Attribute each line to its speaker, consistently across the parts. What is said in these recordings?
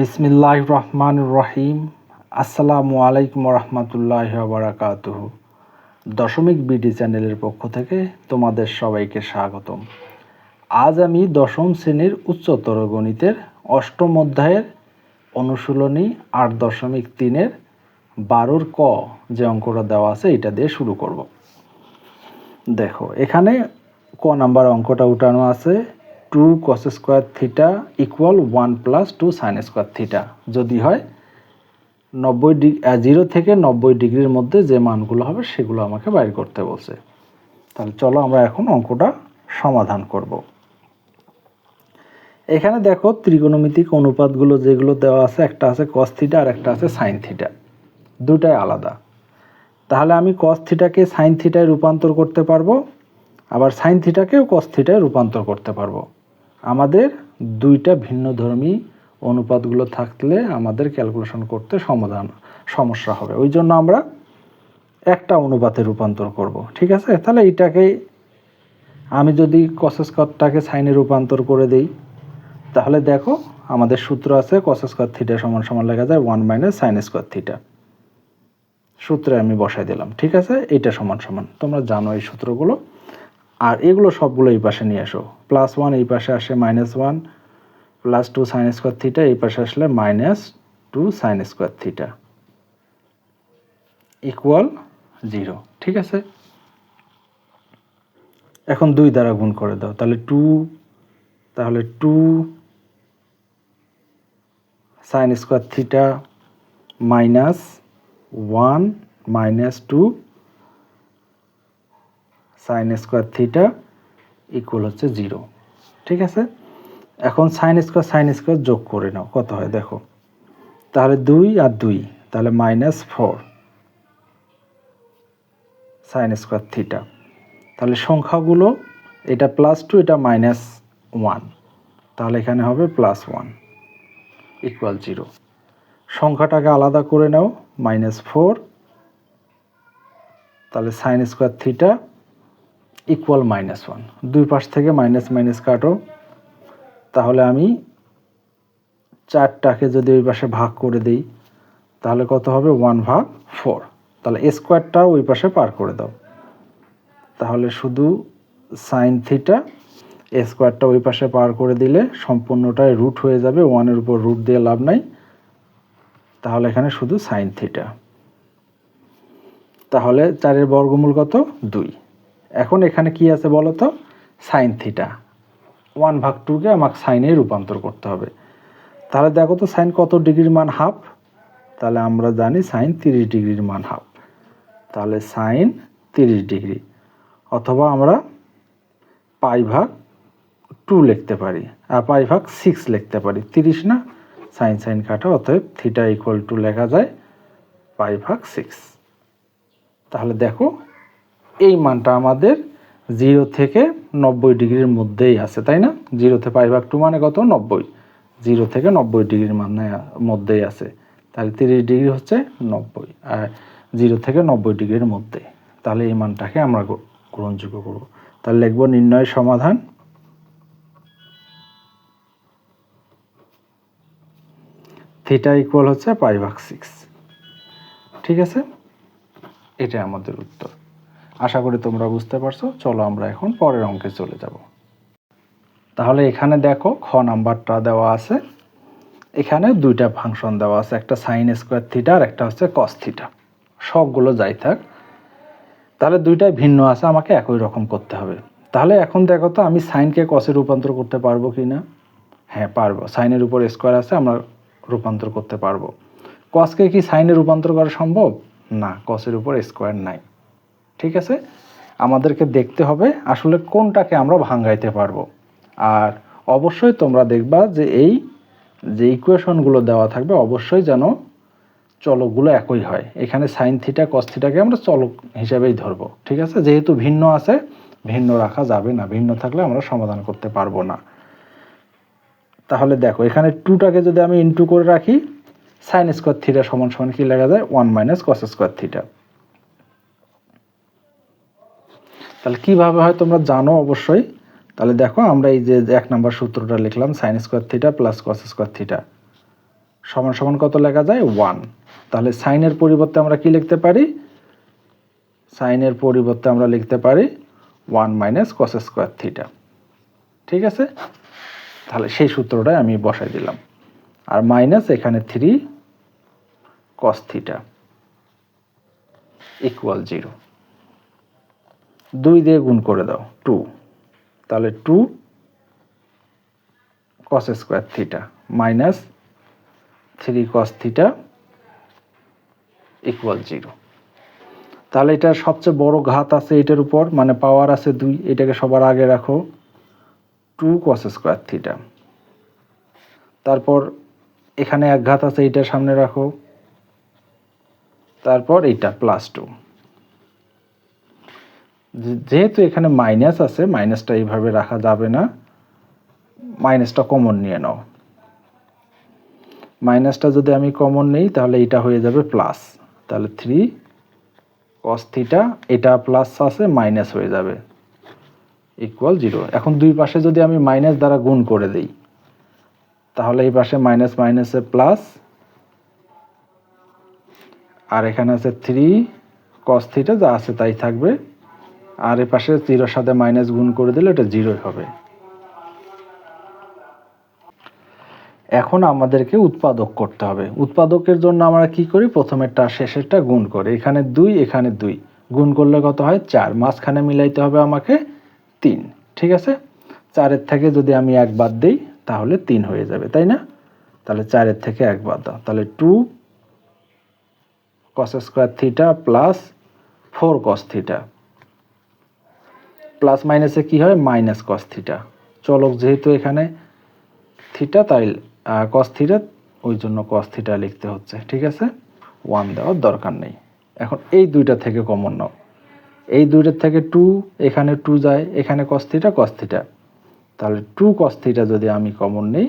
Speaker 1: বিসমিল্লাহ রহমান রহিম আসসালামু আলাইকুম রহমতুল্লাহ বারাকাতুহ দশমিক বিডি চ্যানেলের পক্ষ থেকে তোমাদের সবাইকে স্বাগতম। আজ আমি দশম শ্রেণির উচ্চতর গণিতের অষ্টম অধ্যায়ের অনুশীলনী আট দশমিক তিনের বারোর ক যে অঙ্কটা দেওয়া আছে এটা দিয়ে শুরু করব। দেখো, এখানে ক নাম্বার অঙ্কটা উঠানো আছে। Two cos square theta equal one plus two sine square theta যদি হয় নব্বই ডিগ্রি জিরো থেকে নব্বই ডিগ্রির মধ্যে যে মানগুলো হবে সেগুলো আমাকে বাইর করতে বলছে। তাহলে চলো আমরা এখন অঙ্কটা সমাধান করব। এখানে দেখো ত্রিকোণমিতিক অনুপাতগুলো যেগুলো দেওয়া আছে, একটা আছে কস থিটা আর একটা আছে সাইন থিটা দুটাই আলাদা। তাহলে আমি কস থিটাকে সাইন থিটায় রূপান্তর করতে পারব, আবার সাইন থিটাকেও কস থিটায় রূপান্তর করতে পারব। আমাদের দুইটা ভিন্ন ধর্মী অনুপাতগুলো থাকলে আমাদের ক্যালকুলেশন করতে সমাধান, সমস্যা হবে। ওই জন্য আমরা একটা অনুপাতে রূপান্তর করব, ঠিক আছে? তাহলে এটাকে আমি যদি কস স্কোয়ারটাকে সাইনে রূপান্তর করে দেই, তাহলে দেখো আমাদের সূত্র আছে কস স্কোয়ার থিটা সমান সমান লেখা যায় one minus sine square theta সূত্রে আমি বসাই দিলাম, ঠিক আছে? এইটা সমান সমান। তোমরা জানো এই সূত্রগুলো। আর এগুলো সবগুলো এই পাশে নিয়ে আসো প্লাস ওয়ান এই পাশে আসে minus one, plus two sine square theta এই পাশে আসলে minus two sine square theta equal zero. ঠিক আছে? এখন দুই দ্বারা গুণ করে দাও। তাহলে টু তাহলে two sine square theta minus one minus two sine square theta equal হচ্ছে জিরো ঠিক আছে? এখন সাইন স্কোয়ার সাইন স্কোয়ার যোগ করে নাও। কত হয়? দেখো। তাহলে দুই আর দুই, তাহলে minus four sine square theta তাহলে সংখ্যাগুলো, এটা প্লাস টু এটা মাইনাস ওয়ান তাহলে এখানে হবে প্লাস ওয়ান ইকুয়াল জিরো সংখ্যাটাকে আলাদা করে নাও মাইনাস ফোর তাহলে sine square theta equal minus one দুই পাশ থেকে মাইনাস মাইনাস কাটো। তাহলে আমি চারটাকে যদি ওই পাশে ভাগ করে দিই, তাহলে কত হবে? ওয়ান ভাগ ফোর তাহলে স্কোয়ারটা ওই পাশে পার করে দাও। তাহলে শুধু সাইন থিটা স্কোয়ারটা ওই পাশে পার করে দিলে সম্পূর্ণটাই রুট হয়ে যাবে। ওয়ানের উপর রুট দিয়ে লাভ নাই। তাহলে এখানে শুধু সাইন থিটা তাহলে চারের বর্গমূল কত? দুই। এখন এখানে কি আছে বলো তো সাইন থিটা ওয়ান ভাগ টুকে আমাকে সাইনে রূপান্তর করতে হবে। তাহলে দেখো তো সাইন কত ডিগ্রির মান হাফ তাহলে আমরা জানি সাইন তিরিশ ডিগ্রির মান হাফ তাহলে সাইন তিরিশ ডিগ্রি। অথবা আমরা পাই ভাগ টু লিখতে পারি। আর পাই ভাগ সিক্স লিখতে পারি। তিরিশ না? সাইন সাইন কাটা, অতএব থিটা ইকুয়াল টু লেখা যায় পাই ভাগ সিক্স তাহলে দেখো এই মানটা আমাদের জিরো থেকে নব্বই ডিগ্রির মধ্যেই আছে, তাই না? জিরো থেকে পাই ভাগ টু মানে কত? নব্বই। জিরো থেকে নব্বই ডিগ্রির মানে মধ্যেই আছে। তাহলে তিরিশ ডিগ্রি হচ্ছে নব্বই, আর জিরো থেকে নব্বই ডিগ্রির মধ্যে। তাহলে এই মানটাকে আমরা গ্রহণযোগ্য করব। তাহলে লিখব নির্ণয় সমাধান। থিটা ইকুয়াল হচ্ছে পাই ভাগ সিক্স ঠিক আছে? এটা আমাদের উত্তর। আশা করি তোমরা বুঝতে পারছ। চলো আমরা এখন পরের অঙ্কে চলে যাব। তাহলে এখানে দেখো খ নাম্বারটা দেওয়া আছে। এখানে দুইটা ফাংশন দেওয়া আছে, একটা সাইন স্কোয়ার থিটা আর একটা হচ্ছে কস থিটা সবগুলো যাই থাক। তাহলে দুইটাই ভিন্ন আছে, আমাকে একই রকম করতে হবে। তাহলে এখন দেখো তো আমি সাইনকে কসে রূপান্তর করতে পারব কি না হ্যাঁ পারব। সাইনের উপর স্কোয়ার আছে, আমরা রূপান্তর করতে পারব। কসকে কি সাইনে রূপান্তর করা সম্ভব? না কসের উপর স্কোয়ার নাই। ঠিক আছে? আমাদেরকে দেখতে হবে আসলে কোনটাকে আমরা ভাঙ্গাইতে পারব। আর অবশ্যই তোমরা দেখবা যে এই যে ইকুয়েশনগুলো দেওয়া থাকবে, অবশ্যই যেন চলকগুলো একই হয়। এখানে সাইন থিটা কস থিটাকে আমরা চলক হিসাবেই ধরবো। ঠিক আছে? যেহেতু ভিন্ন আছে, ভিন্ন রাখা যাবে না। ভিন্ন থাকলে আমরা সমাধান করতে পারব না। তাহলে দেখো, এখানে টুটাকে যদি আমি ইনটু করে রাখি সাইন স্কোয়ার থিটা সমান সমান কি লেখা যায়? One minus cos square theta তাহলে কীভাবে হয় তোমরা জানো অবশ্যই। তাহলে দেখো, আমরা এই যে এক নম্বর সূত্রটা লিখলাম sine square theta plus cos square theta সমান সমান কত লেখা যায়? ওয়ান তাহলে সাইনের পরিবর্তে আমরা কি লিখতে পারি? সাইনের পরিবর্তে আমরা লিখতে পারি one minus cos square theta ঠিক আছে? তাহলে সেই সূত্রটাই আমি বসাই দিলাম। আর মাইনাস এখানে three cos theta equal zero দুই দিয়ে গুণ করে দাও টু তাহলে two cos square theta minus three cos theta equal zero তাহলে এটার সবচেয়ে বড় ঘাত আছে এটার উপর মানে পাওয়ার আছে দুই, এটাকে সবার আগে রাখো টু কস স্কোয়ার থিটা তারপর এখানে এক ঘাত আছে এইটার সামনে রাখো, তারপর এইটা প্লাস টু যেহেতু এখানে মাইনাস আছে মাইনাসটা এইভাবে রাখা যাবে না। মাইনাসটা কমন নিয়ে নাও। মাইনাসটা যদি আমি কমন নেই, তাহলে এটা হয়ে যাবে প্লাস তাহলে থ্রি কস থিটা এটা প্লাস আছে মাইনাস হয়ে যাবে। ইকুয়াল জিরো এখন দুই পাশে যদি আমি মাইনাস দ্বারা গুণ করে দিই, তাহলে এই পাশে মাইনাস মাইনাসে প্লাস আর এখানে আছে থ্রি কস থিটা যা আছে তাই থাকবে। আর এ পাশে জিরোর সাথে মাইনাস গুণ করে দিলে এটা জিরোই হবে। এখন আমাদেরকে উৎপাদক করতে হবে। উৎপাদকের জন্য আমরা কি করি? প্রথমেরটা, শেষেরটা গুণ করে। এখানে দুই এখানে দুই। গুণ করলে কত হয়? চার। মাঝখানে মিলাইতে হবে আমাকে তিন। ঠিক আছে? চারের থেকে যদি আমি এক বাদ দিই, তাহলে তিন হয়ে যাবে, তাই না? তাহলে চারের থেকে এক বাদ দাও। তাহলে two cos square theta plus four cos theta plus মাইনাসে কি হয়? মাইনাস কস থিটা চলক যেহেতু এখানে থিটা তাই কস থিটা ওই জন্য কস থিটা লিখতে হচ্ছে, ঠিক আছে? ওয়ান দেওয়ার দরকার নেই। এখন এই দুইটা থেকে কমন নাও। এই দুইটার থেকে টু এখানে টু যায়, এখানে কস থিটা কস থিটা তাহলে টু কস থিটা যদি আমি কমন নেই,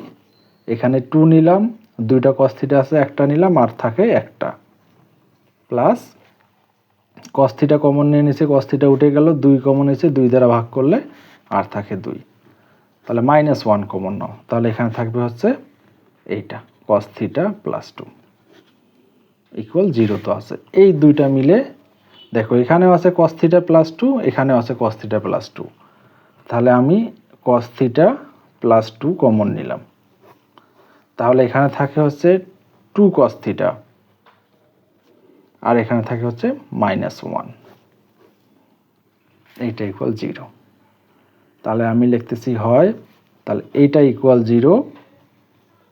Speaker 1: এখানে টু নিলাম, দুইটা কস থিটা আছে, একটা নিলাম, আর থাকে একটা। প্লাস কস থিটা কমন নিয়ে নিছে কস থিটা উঠে গেল, দুই কমন এসে দুই দ্বারা ভাগ করলে আর থাকে দুই। তাহলে মাইনাস ওয়ান কমন নাও। তাহলে এখানে থাকবে হচ্ছে এইটা cos theta plus two equal zero তো আছে। এই দুইটা মিলে, দেখো এখানেও আছে কস থিটা প্লাস টু এখানেও আছে কস থিটা প্লাস টু তাহলে আমি cos theta plus two common নিলাম। তাহলে এখানে থাকে হচ্ছে টু কস থিটা আর এখানে থাকে হচ্ছে মাইনাস ওয়ান এইটা ইকুয়াল জিরো তাহলে আমি লিখতেছি হয়, তাহলে এইটা equal zero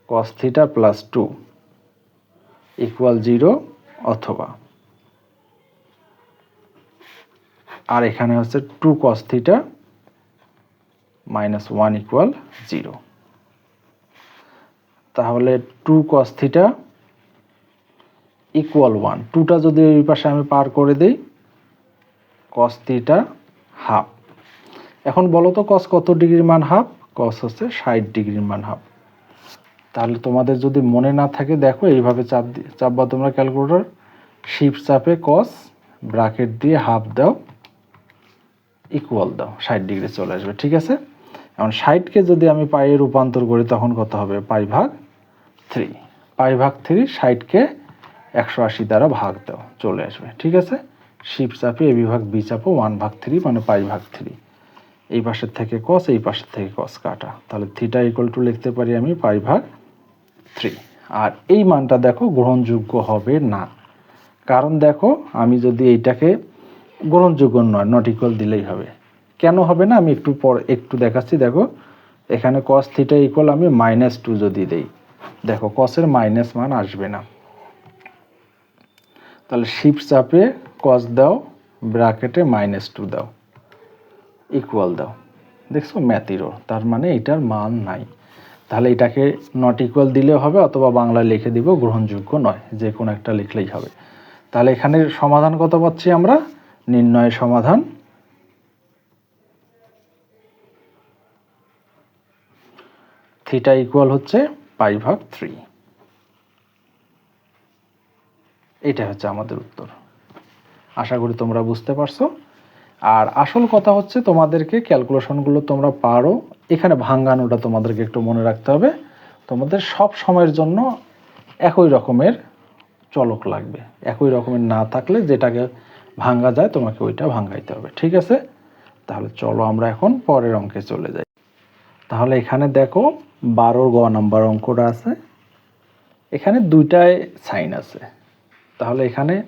Speaker 1: cos theta plus two equal zero অথবা। আর এখানে হচ্ছে two cos theta minus one equal zero তাহলে two cos theta equal one টুটা যদি ওই পাশে আমি পার করে দিই কস থিটা হাফ এখন বলো তো কস কত ডিগ্রির মান হাফ কস হচ্ছে ষাট ডিগ্রির মান হাফ তাহলে তোমাদের যদি মনে না থাকে, দেখো এইভাবে চাপ চাপবা তোমরা ক্যালকুলেটর শিপ চাপে কস ব্রাকেট দিয়ে হাফ দাও ইকুয়াল দাও। ষাট ডিগ্রি চলে আসবে, ঠিক আছে? এখন ষাটকে যদি আমি পায়ে রূপান্তর করি, তখন কত হবে? পাই ভাগ থ্রি পাই ভাগ থ্রি ষাটকে একশো আশি দ্বারা ভাগ দাও, চলে আসবে, ঠিক আছে? শিপ চাপে, এ বিভাগ বি চাপো, ওয়ান ভাগ থ্রি মানে পাই ভাগ থ্রি। এই পাশের থেকে কস এই পাশের থেকে কস কাটা। তাহলে থিটা ইকুয়াল টু লিখতে পারি আমি পাই ভাগ থ্রি। আর এই মানটা দেখো গ্রহণযোগ্য হবে না। কারণ দেখো, আমি যদি এইটাকে গ্রহণযোগ্য নয় নট ইকুয়াল দিলেই হবে। কেন হবে না? আমি একটু পর, একটু দেখাচ্ছি, দেখো। এখানে কস থিটা ইকুয়াল আমি মাইনাস টু যদি দেই, দেখো কসের মাইনাস মান আসবে না। তাহলে শিপ চাপে কস দাও ব্র্যাকেটে মাইনাস টু দাও ইকুয়াল দাও। দেখছ ম্যাথিরও, তার মানে এটার মান নাই। তাহলে এটাকে নট ইকুয়াল দিলেও হবে অথবা বাংলায় লিখে দিব গ্রহণযোগ্য নয়, যে কোনো একটা লিখলেই হবে। তাহলে এখানে সমাধান কত পাচ্ছি আমরা? নির্ণয়ের সমাধান। থিটা ইকুয়াল হচ্ছে পাই ভাগ থ্রি এটা হচ্ছে আমাদের উত্তর। আশা করি তোমরা বুঝতে পারছ। আর আসল কথা হচ্ছে তোমাদেরকে ক্যালকুলেশনগুলো তোমরা পারো। এখানে ভাঙ্গানোটা তোমাদেরকে একটু মনে রাখতে হবে। তোমাদের সব সময়ের জন্য একই রকমের চলক লাগবে। একই রকমের না থাকলে যেটাকে ভাঙ্গা যায়, তোমাকে ওইটা ভাঙ্গাইতে হবে। ঠিক আছে? তাহলে চলো আমরা এখন পরের অঙ্কে চলে যাই। তাহলে এখানে দেখো বারোর গ নাম্বার অঙ্কটা আছে। এখানে দুইটায় সাইন আছে। তাহলে এখানে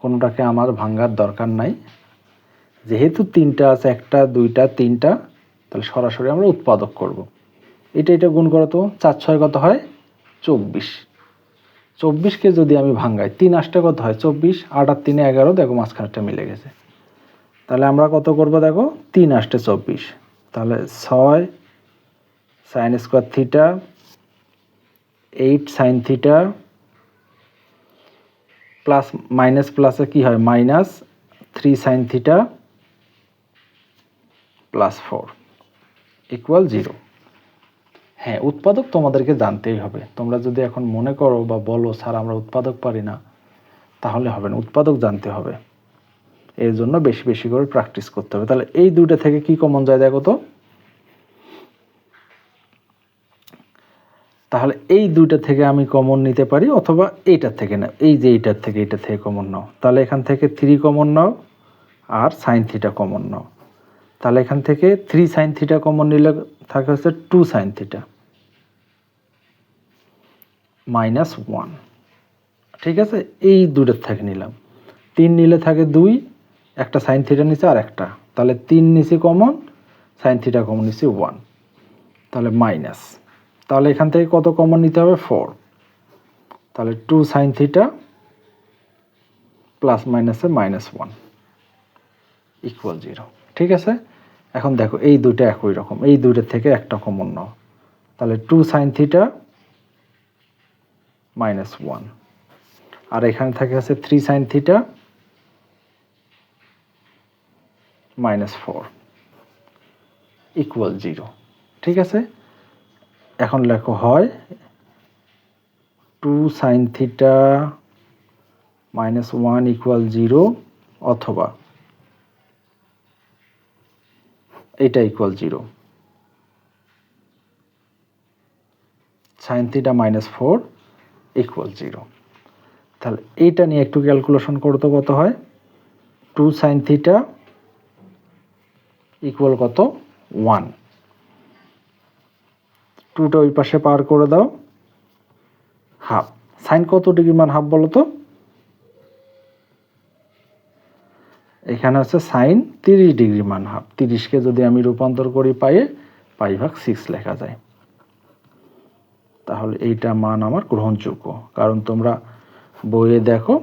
Speaker 1: কোনোটাকে আমার ভাঙ্গার দরকার নাই। যেহেতু তিনটা আছে, একটা, দুইটা, তিনটা, তাহলে সরাসরি আমরা উৎপাদক করব। এটা এটা গুণ করো তো, চার, ছয় কত হয়? চব্বিশ। চব্বিশকে যদি আমি ভাঙ্গাই তিন আটটা কত হয়? চব্বিশ, আট আর তিনে এগারো, দেখো মাঝখানটা মিলে গেছে। তাহলে আমরা কত করব দেখো? তিন আটটে চব্বিশ। তাহলে ছয় sine square theta eight sine theta plus minus প্লাসে কি হয়? Minus three sine theta plus four equal zero হ্যাঁ উৎপাদক তোমাদেরকে জানতেই হবে। তোমরা যদি এখন মনে করো বা বলো, স্যার, আমরা উৎপাদক পারি না, তাহলে হবে না, উৎপাদক জানতে হবে। এর জন্য বেশি বেশি করে প্র্যাকটিস করতে হবে। তাহলে এই দুইটা থেকে কি কমন যায় দেখো তো? তাহলে এই দুইটা থেকে আমি কমন নিতে পারি অথবা এইটার থেকে না এই যে এইটার থেকে এইটা থেকে কমন নাও। তাহলে এখান থেকে থ্রি কমন নাও আর সাইন থিটা কমন নাও। তাহলে এখান থেকে থ্রি সাইন থিটা কমন নিলে থাকে হচ্ছে two sine theta minus one ঠিক আছে? এই দুটোর থেকে নিলাম। তিন নিলে থাকে দুই, একটা সাইন থিটা নিচে আর একটা। তাহলে তিন নিচে কমন সাইন থিটা কমন নিচে ওয়ান তাহলে মাইনাস তাহলে এখান থেকে কত কমন নিতে হবে? ফোর তাহলে টু সাইন থিটা প্লাস মাইনাসে মাইনাস ওয়ান ইকুয়াল জিরো ঠিক আছে? এখন দেখো, এই দুইটা একই রকম। এই দুইটার থেকে একটা কমন নাও। তাহলে two sine theta minus one আর এখানে থাকে আছে three sine theta minus four equal zero ঠিক আছে? এখন লেখো হয় two sine theta minus one equal zero অথবা এটা equal zero sine theta minus four equal zero তাহলে এইটা নিয়ে একটু ক্যালকুলেশন করতে কত হয়? টু সাইন থিটা ইকুয়াল কত? ওয়ান টুটা ওই পাশে পার করে দাও। হাফ। সাইন কত ডিগ্রি মান হাফ বলো তো? এখানে হচ্ছে সাইন তিরিশ ডিগ্রি মান হাফ। তিরিশকে যদি আমি রূপান্তর করি পাইয়ে পাই ভাগ সিক্স লেখা যায়। তাহলে এইটা মান আমার গ্রহণযোগ্য। কারণ তোমরা বইয়ে দেখো,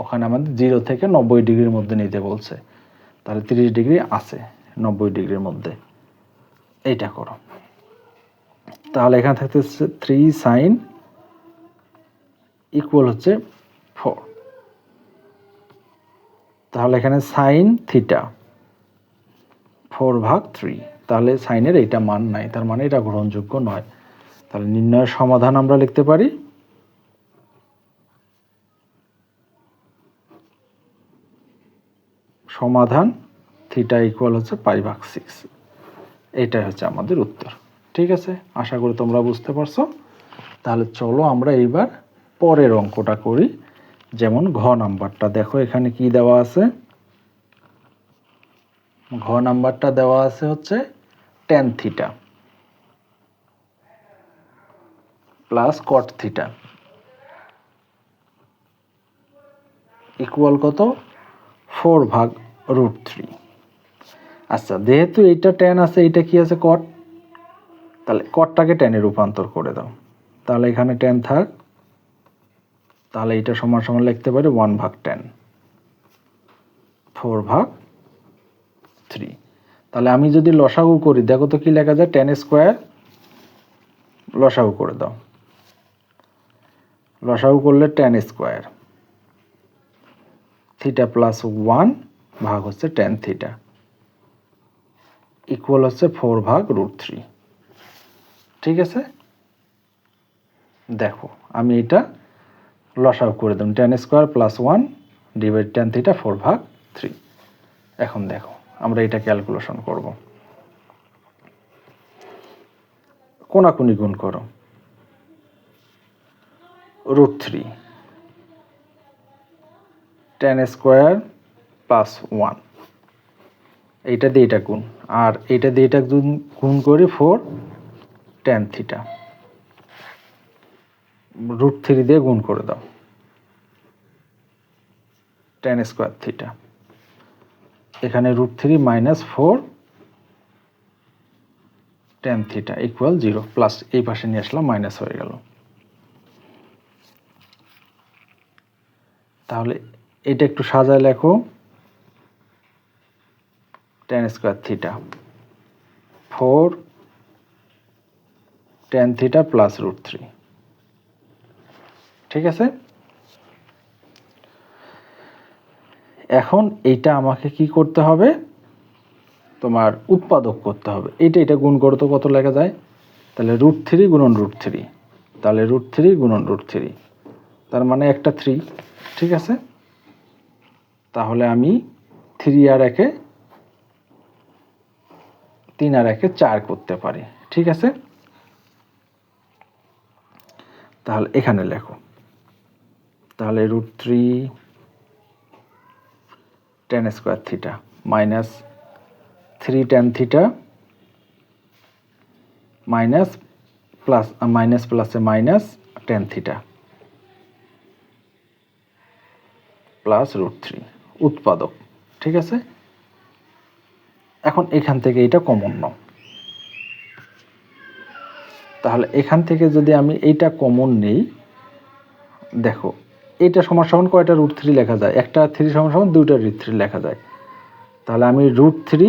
Speaker 1: ওখানে আমাদের জিরো থেকে নব্বই ডিগ্রির মধ্যে নিতে বলছে। তাহলে তিরিশ ডিগ্রি আছে নব্বই ডিগ্রির মধ্যে। এইটা করো। তাহলে এখানে থাকতেছে থ্রি সাইন ইকুয়াল হচ্ছে ফোর তাহলে এখানে সাইন থিটা ফোর ভাগ থ্রি তাহলে সাইনের এইটা মান নাই, তার মানে এটা গ্রহণযোগ্য নয়। তাহলে নির্ণয়ের সমাধান আমরা লিখতে পারি। সমাধান থিটা ইকুয়াল হচ্ছে পাই ভাগ সিক্স এটাই হচ্ছে আমাদের উত্তর। ঠিক আছে? আশা করি তোমরা বুঝতে পারছ। তাহলে চলো আমরা এইবার পরের অঙ্কটা করি। যেমন ঘ নাম্বারটা, দেখো এখানে কি দেওয়া আছে? ঘ নাম্বারটা দেওয়া আছে হচ্ছে tan theta plus cot theta equal কত? ফোর ভাগ রুট থ্রি আচ্ছা যেহেতু এইটা টেন আছে, এইটা কি আছে? কট তাহলে কটটাকে টেনে রূপান্তর করে দাও। তাহলে এখানে টেন থাক। তাহলে এটা সমান সমান লিখতে পারি ওয়ান ভাগ টেন ফোর ভাগ থ্রি তাহলে আমি যদি লসাগু করি, দেখো তো কি লেখা যায়? টেন স্কোয়ার লসাগু করে দাও। লসাগু করলে tan square theta plus one ভাগ হচ্ছে টেন থিটা ইকুয়াল হচ্ছে ফোর ভাগ রুট থ্রি ঠিক আছে? দেখো, আমি এটা লসাগু করে দিলাম tan square plus one divide tan theta four ভাগ থ্রি এখন দেখো, আমরা এটা ক্যালকুলেশন করব। কোনাকুনি গুণ করো। Root three tan square plus one এইটা দিয়ে এটা গুণ। আর এইটা দিয়ে এটা গুণ করি four tan theta root three দিয়ে গুণ করে দাও। টেন স্কোয়ার থিটা এখানে root three minus four tan theta equal zero plus এই পাশে নিয়ে আসলাম মাইনাস হয়ে গেল। তাহলে এটা একটু সাজায় লেখো। Tan square theta four tan theta plus root three ঠিক আছে? এখন এইটা আমাকে কি করতে হবে? তোমার উৎপাদক করতে হবে। এইটা এটা গুণ করতে কত লেখা যায়? তাহলে রুট থ্রি গুণন রুট থ্রি তাহলে রুট থ্রি গুণন রুট থ্রি তার মানে একটা থ্রি ঠিক আছে? তাহলে আমি থ্রি আর একে, তিন আর একে চার করতে পারি। ঠিক আছে? তাহলে এখানে লেখো। তাহলে root three tan square theta minus three tan theta minus plus minus প্লাসে minus tan theta plus root three উৎপাদক, ঠিক আছে? এখন এখান থেকে এটা কমন নাও। তাহলে এখান থেকে যদি আমি এইটা কমন নেই, দেখো, এইটা সমান সমান কয়টা রুট থ্রি লেখা যায়? একটা থ্রি সমান সমান দুইটা রুট থ্রি লেখা যায়। তাহলে আমি root three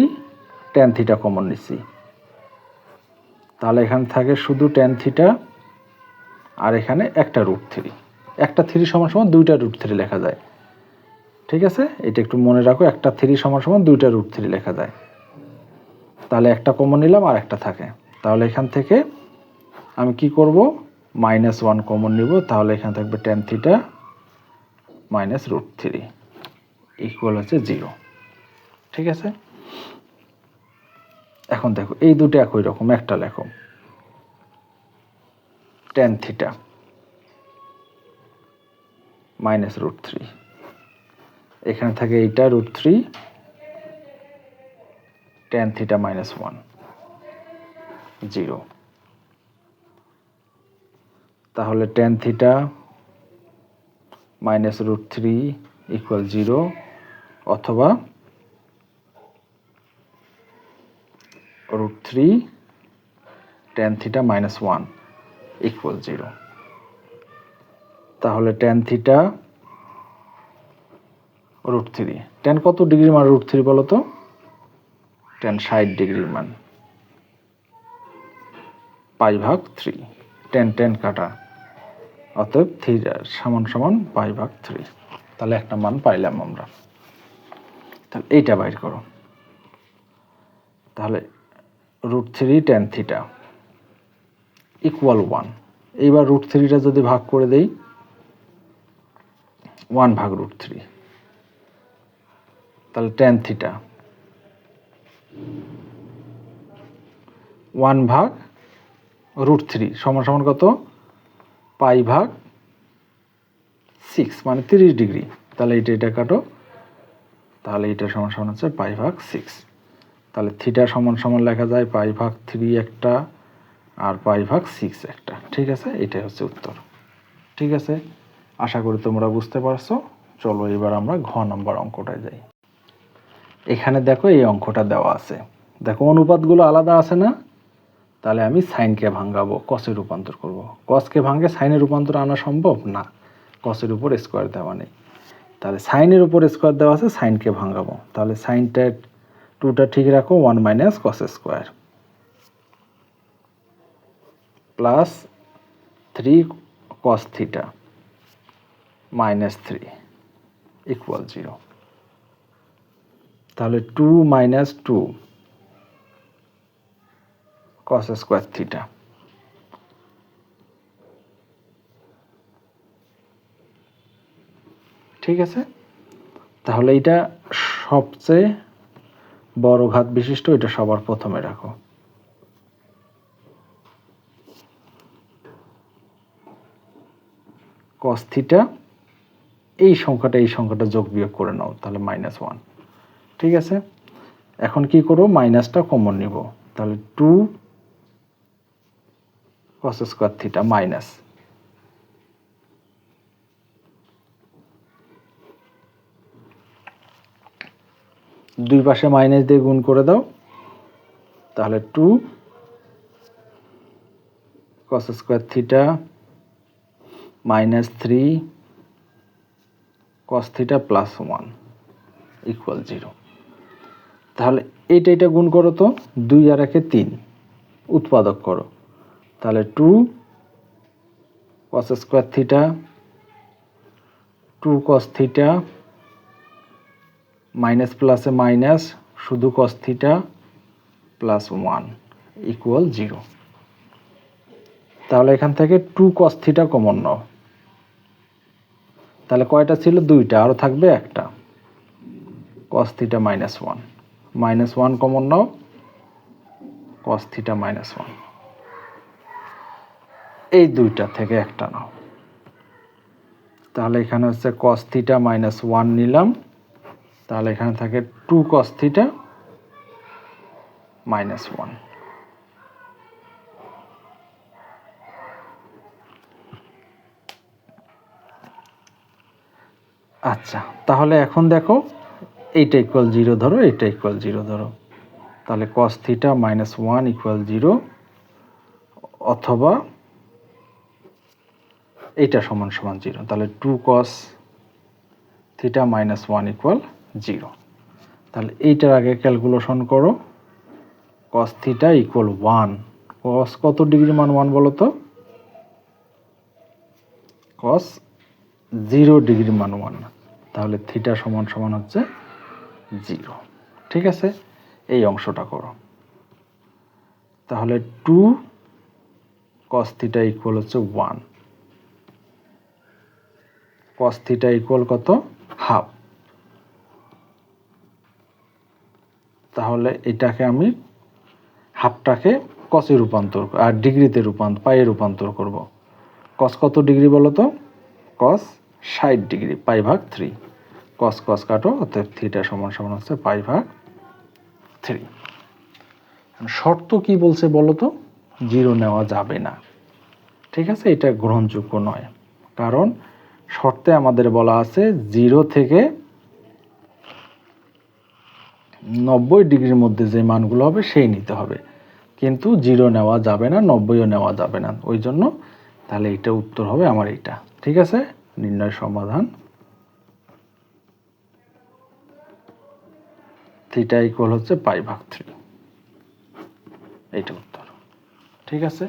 Speaker 1: tan theta common নিচ্ছি তাহলে এখানে থাকে শুধু টেন থিটা আর এখানে একটা রুট থ্রি একটা থ্রি সমান সমান দুইটা রুট থ্রি লেখা যায়। ঠিক আছে? এটা একটু মনে রাখো, একটা থ্রি সমান সমান দুইটা রুট থ্রি লেখা যায়। তাহলে একটা কমন নিলাম, আর একটা থাকে। তাহলে এখান থেকে আমি কি করব? মাইনাস ওয়ান কমন নিব, তাহলে এখানে থাকবে tan theta minus root three equal হচ্ছে জিরো ঠিক আছে? এখন দেখো, এই দুটো একই রকম, একটা লেখো। Tan theta minus root three এখানে থাকে এইটা root three tan theta minus one zero তাহলে tan theta minus root three equal zero অথবা root three tan theta minus one equal zero তাহলে tan theta root three tan কত ডিগ্রির মান root three বলো তো? টেন ষাট ডিগ্রির মান। পাই ভাগ থ্রি টেন টেন কাটা। অতএব থ্রি সমান সমান পাই ভাগ থ্রি তাহলে একটা মান পাইলাম আমরা। তাহলে এইটা বাইর করো। তাহলে root three tan theta equal one এইবার রুট থ্রিটা যদি ভাগ করে দেই ওয়ান ভাগ রুট থ্রি তাহলে টেন থিটা ওয়ান ভাগ রুট থ্রি সমান সমান কত? পাই ভাগ সিক্স মানে তিরিশ ডিগ্রি। তাহলে এটা এটা কাটো। তাহলে এটা সমান সমান হচ্ছে পাই ভাগ সিক্স তাহলে থিটা সমান সমান লেখা যায়, পাই ভাগ থ্রি একটা আর পাই ভাগ সিক্স একটা। ঠিক আছে? এটাই হচ্ছে উত্তর। ঠিক আছে? আশা করি তোমরা বুঝতে পারছ। চলো এবার আমরা ঘ নম্বর অঙ্কটায় যাই। এখানে দেখো এই অঙ্কটা দেওয়া আছে। দেখো অনুপাতগুলো আলাদা আছে না? তাহলে আমি সাইনকে ভাঙ্গাবো কসে রূপান্তর করব। কসকে ভাঙ্গে সাইনে রূপান্তর আনা সম্ভব? না। কসের উপর স্কোয়ার দেওয়া নেই। তাহলে সাইনের উপর স্কোয়ার দেওয়া আছে, সাইনকে ভাঙ্গাবো। তাহলে সাইনটা টুটা ঠিক রাখো one minus cos square plus three cos theta minus three equal zero তাহলে two minus two cos square theta ঠিক আছে? তাহলে এটা সবচেয়ে বড় ঘাত বিশিষ্ট, এটা সবার প্রথমে রাখো। কস এই সংখ্যাটা এই সংখ্যাটা যোগ বিয়োগ করে নাও, তাহলে মাইনাস ওয়ান ঠিক আছে? এখন কি করব মাইনাসটা কমন নিব। তাহলে two cos square theta minus দুই পাশে মাইনাস দিয়ে গুণ করে দাও। তাহলে two cos square theta minus three cos theta plus one equal zero তাহলে এইটা এটা গুণ করো তো, দুই আর একে তিন। উৎপাদক করো। তাহলে two cos square theta two cos theta minus প্লাসে মাইনাস শুধু cos theta plus one equal zero তাহলে এখান থেকে টু কস থিটা কমন নাও। তাহলে কয়টা ছিল? দুইটা। আরও থাকবে একটা। Cos theta minus one minus one common নাও। কস থিটা মাইনাস ওয়ান এই দুইটা থেকে একটা নাও। তাহলে এখানে হচ্ছে কস থিটা মাইনাস ওয়ান নিলাম। তাহলে এখানে থাকে two cos theta minus one আচ্ছা তাহলে এখন দেখো এইটা ইকুয়াল জিরো ধরো, এইটা ইকুয়াল জিরো ধরো। তাহলে cos theta minus one equal zero অথবা এইটা সমান সমান জিরো। তাহলে two cos theta minus one equal zero তাহলে এইটার আগে ক্যালকুলেশন করো। Cos theta equal one cos কত ডিগ্রি মান ওয়ান বলো তো? কস জিরো ডিগ্রি মান ওয়ান তাহলে থিটা সমান সমান হচ্ছে জিরো ঠিক আছে? এই অংশটা করো। তাহলে টু কস থিটা ইকুয়াল হচ্ছে ওয়ান কস থিটা ইকুয়াল কত? হাফ তাহলে এটাকে আমি হাফটাকে কসে রূপান্তর আর ডিগ্রিতে রূপান্তর পায়ে রূপান্তর করব। কস কত ডিগ্রি বলো তো? কস ষাট ডিগ্রি, পাই ভাগ থ্রি কস কস কাটো অর্থাৎ থ্রিটা সমান সমান হচ্ছে পাই ভাগ থ্রি শর্ত কি বলছে বলো তো? জিরো নেওয়া যাবে না। ঠিক আছে? এটা গ্রহণযোগ্য নয়। কারণ শর্তে আমাদের বলা আছে জিরো থেকে নব্বই ডিগ্রির মধ্যে যে মানগুলো হবে সেই নিতে হবে। কিন্তু জিরো নেওয়া যাবে না, নব্বইও নেওয়া যাবে না। ওই জন্য তাহলে এটা উত্তর হবে আমার এইটা। ঠিক আছে? নির্ণয় সমাধান। থিটা ইকুয়াল হচ্ছে পাই ভাগ থ্রি এইটা উত্তর। ঠিক আছে?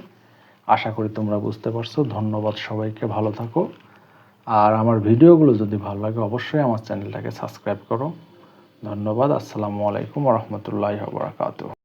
Speaker 1: আশা করি তোমরা বুঝতে পারছ। ধন্যবাদ সবাইকে। ভালো থাকো। আর আমার ভিডিওগুলো যদি ভালো লাগে অবশ্যই আমার চ্যানেলটাকে সাবস্ক্রাইব করো। ধন্যবাদ, আসসালামু আলাইকুম রহমতুল্লাহ বরাকাতু